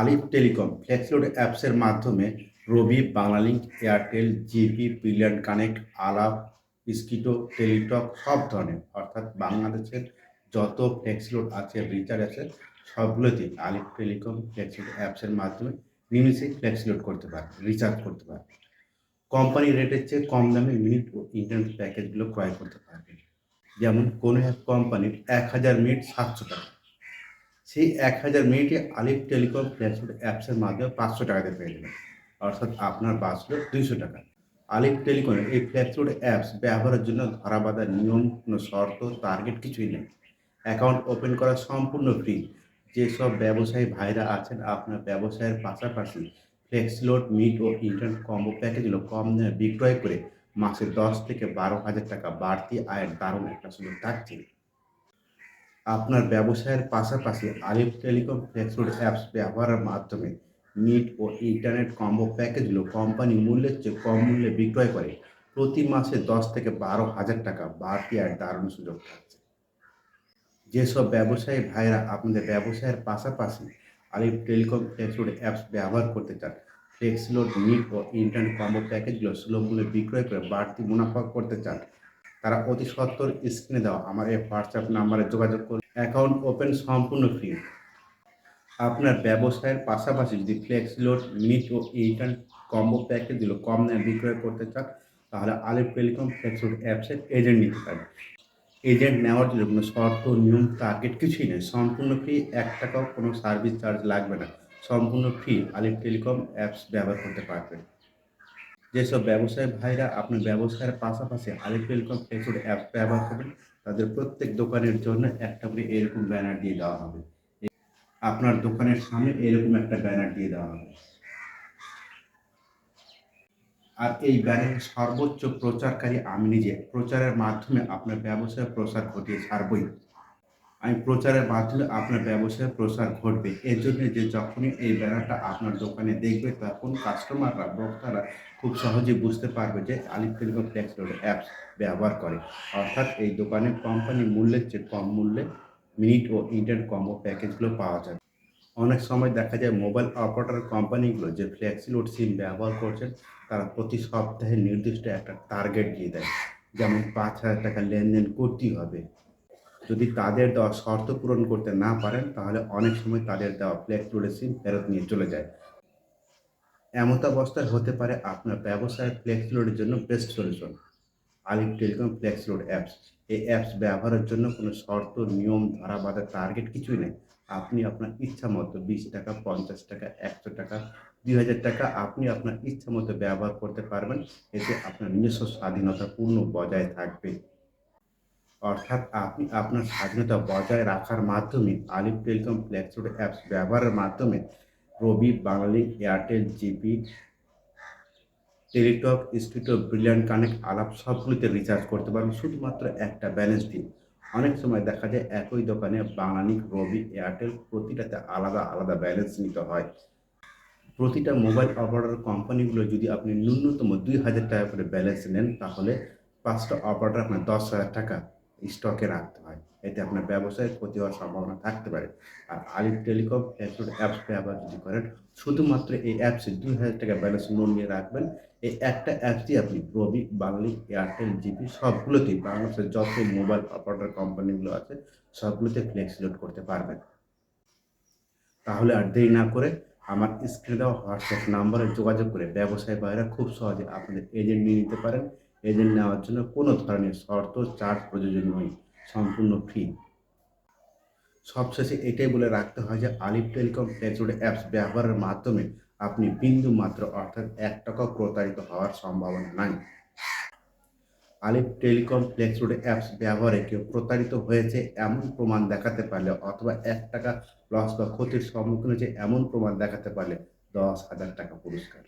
আলিফ telecom, ফ্লেক্সলোড অ্যাপসের মাধ্যমে Robi, Banglalink, Airtel, GP, brilliant connect, Alap, স্কিটো, Teletalk, সব ধরনের, অর্থাৎ বাংলাদেশের যত ফ্লেক্সলোড আছে, রিচার্জ আছে, সবগুলোতে আলিফ টেলিকম, ফ্লেক্সলোড অ্যাপসের মাধ্যমে নিমিশে ফ্লেক্সলোড করতে পারে, রিচার্জ করতে পারে। কোম্পানি রেটের চেয়ে কম দামে মিনিট ও ইন্টারনেট প্যাকেজগুলো ক্রয় করতে পারবে। যেমন কোনো এক কোম্পানির এক হাজার মিনিট সাতশো টাকা। সেই এক হাজার মিনিটে আলিফ টেলিকম ফ্ল্যাশফুড অ্যাপসের মাধ্যমে পাঁচশো টাকাতে পেয়ে যাবেন। অর্থাৎ আপনার বাঁচলো দুইশো টাকা। আলিফ টেলিকমের এই ফ্ল্যাশফুড অ্যাপস ব্যবহারের জন্য ধরাবাধা নিয়ম, কোনো শর্ত, টার্গেট কিছুই নেই। অ্যাকাউন্ট ওপেন করা সম্পূর্ণ ফ্রি। যেসব ব্যবসায়ী ভাইরা আছেন, আপনার ব্যবসায়ের পাশাপাশি ফ্লেক্সলোড, মিট ও ইন্টারনেট কম্বো প্যাকেজগুলো কম দামে বিক্রয় করে মাসে দশ থেকে বারো হাজার টাকা বাড়তি আয়ের দারুণ একটা সুযোগ থাকছে। আপনার ব্যবসায়ের পাশাপাশি আলিফ টেলিকম ফ্লেক্সিড অ্যাপস ব্যবহারের মাধ্যমে মিট ও ইন্টারনেট কম্বো প্যাকেজগুলো কোম্পানি মূল্যের চেয়ে কম মূল্যে বিক্রয় করে। প্রতি মাসে দশ থেকে বারো হাজার টাকা বাড়তি আর দারুণ সুযোগ থাকছে। যেসব ব্যবসায়ী ভাইরা আপনাদের ব্যবসায়ের পাশাপাশি আলিফ টেলিকম ফ্লেক্সিড অ্যাপস ব্যবহার করতে চান ফ্লেক্সিলোড মিট ও ইন্টারনেট কম্বো প্যাকেজগুলো সুলভ মূল্যে বিক্রয় করে বাড়তি মুনাফা করতে চান তারা অতি সত্তর স্ক্রিনে দেওয়া আমার এই হোয়াটসঅ্যাপ নাম্বারে যোগাযোগ করুন। অ্যাকাউন্ট ওপেন সম্পূর্ণ ফ্রি আপনার ব্যবসায়ের পাশাপাশি যদি ফ্লেক্স লোড মিনিট ও ইন্টারনেট কম্বো প্যাকেজ দিল কম দামে বিক্রয় করতে চান, তাহলে আলিফ টেলিকম ফ্লেক্স লোড অ্যাপসের এজেন্ট নিতে পারেন। এজেন্ট নেওয়ার জন্য কোনো শর্ত, নিয়ম টার্গেট কিছুই নেই। সম্পূর্ণ ফ্রি এক টাকাও কোনো সার্ভিস চার্জ লাগবে না। সম্পূর্ণ ফ্রি আলিফ টেলিকম অ্যাপস ব্যবহার করতে পারবেন। যেসব ব্যবসায়ী ভাইরা আপনার ব্যবসায়ের পাশাপাশি আলিফ টেলিকম ফ্লেক্সিড অ্যাপ ব্যবহার করবেন, তাদের প্রত্যেক দোকানের জন্য একটা করে এরকম ব্যানার দিয়ে দেওয়া হবে। আপনার দোকানের সামনে এরকম একটা ব্যানার দিয়ে দেওয়া হবে। আর এই ব্যানারের সর্বোচ্চ প্রচারকারী আমি নিজে, প্রচারের মাধ্যমে আপনার ব্যবসায় প্রসার ঘটিয়ে ছাড়বই। আমি প্রচারের মাধ্যমে আপনার ব্যবসায় প্রসার ঘটবে। এর জন্য যে যখনই এই ব্যানারটা আপনার দোকানে দেখবে, তখন কাস্টমাররা বক্তারা খুব সহজে বুঝতে পারবে যে আলিফ টেলিকম ফ্লেক্স অ্যাপস ব্যবহার করে। অর্থাৎ এই দোকানে কোম্পানি মূল্যের চেয়ে কম মূল্যে মিনিট ও ইন্টারনেট কম্বো প্যাকেজগুলো পাওয়া যাবে অনেক সময় দেখা যায় মোবাইল অপারেটর কোম্পানিগুলো যে ফ্লেক্সিলোড সিম ব্যবহার করছেন, তারা প্রতি সপ্তাহে নির্দিষ্ট একটা টার্গেট দিয়ে দেয়। যেমন পাঁচ হাজার টাকা লেনদেন করতেই হবে। যদি তাদের দেওয়া শর্ত পূরণ করতে না পারেন, তাহলে অনেক সময় তাদের দেওয়া লোডের সিম ফেরত নিয়ে চলে যায়। এমত অবস্থায় হতে পারে আপনার ব্যবসায় ফ্লেক্স লোডের জন্য best solution Alif telecom flexiload apps এই অ্যাপস ব্যবহারের জন্য কোনো শর্ত, নিয়ম, ধারা বাধা টার্গেট কিছুই নেই। আপনি আপনার ইচ্ছা মতো বিশ টাকা, পঞ্চাশ টাকা, একশো টাকা, দুই হাজার টাকা আপনি আপনার ইচ্ছা মতো ব্যবহার করতে পারবেন। এতে আপনার নিজস্ব স্বাধীনতা পূর্ণ বজায় থাকবে। অর্থাৎ আপনি, আপনার স্বাধীনতা বজায় রাখার মাধ্যমে আলিফ টেলিকম ফ্লেক্সিড অ্যাপস ব্যবহারের মাধ্যমে রবি বাঙালি Airtel, GP, Teletalk studio brilliant connect Alap সবগুলিতে recharge করতে পারবেন। শুধুমাত্র একটা ব্যালেন্স দিন। অনেক সময় দেখা যায় একই দোকানে বাঙালিক রবি, এয়ারটেল প্রতিটাতে আলাদা আলাদা ব্যালেন্স নিতে হয়। প্রতিটা মোবাইল অপারেটর কোম্পানিগুলো যদি আপনি ন্যূনতম দুই হাজার টাকা করে ব্যালেন্স নেন, তাহলে পাঁচটা অপারেটর আপনার দশ হাজার টাকা স্টকে রাখতে হয়। এতে আপনার ব্যবসায় ক্ষতি হওয়ার সম্ভাবনা থাকতে পারে। আর আলিফ টেলিকম ফ্যাক্টরি অ্যাপস ব্যবহার যদি করেন, শুধুমাত্র এই অ্যাপসে দুই হাজার টাকা ব্যালেন্স লোন নিয়ে রাখবেন। এই একটা অ্যাপস দিয়ে আপনি রবি বাংলি এয়ারটেল জিপি সবগুলোতেই বাংলাদেশের যত মোবাইল অপারেটর কোম্পানিগুলো আছে, সবগুলোতে ফ্লেক্স লোড করতে পারবেন। তাহলে আর দেরি না করে আমার স্ক্রিনে দেওয়া হোয়াটসঅ্যাপ নাম্বারে যোগাযোগ করে ব্যবসায়ী ভাইরা খুব সহজে আপনাদের এজেন্ট নিয়ে নিতে পারেন। এজেন্ট নেওয়ার জন্য কোনো ধরনের শর্ত চার্জ প্রযোজন নয়, সম্পূর্ণ ফ্রি সবশেষে এটাই বলে রাখতে হয় যে আলিফ টেলিকম ফ্লেক্সিড অ্যাপস ব্যবহারের মাধ্যমে আপনি বিন্দু মাত্র অর্থাৎ এক টাকা প্রতারিত হওয়ার সম্ভাবনা নাই। আলিফ টেলিকম ফ্লেক্সিড অ্যাপস ব্যবহারে কেউ প্রতারিত হয়েছে এমন প্রমাণ দেখাতে পারলে অথবা এক টাকা লস বা ক্ষতির সম্মুখীন হয়েছে এমন প্রমাণ দেখাতে পারলে দশ হাজার টাকা পুরস্কার।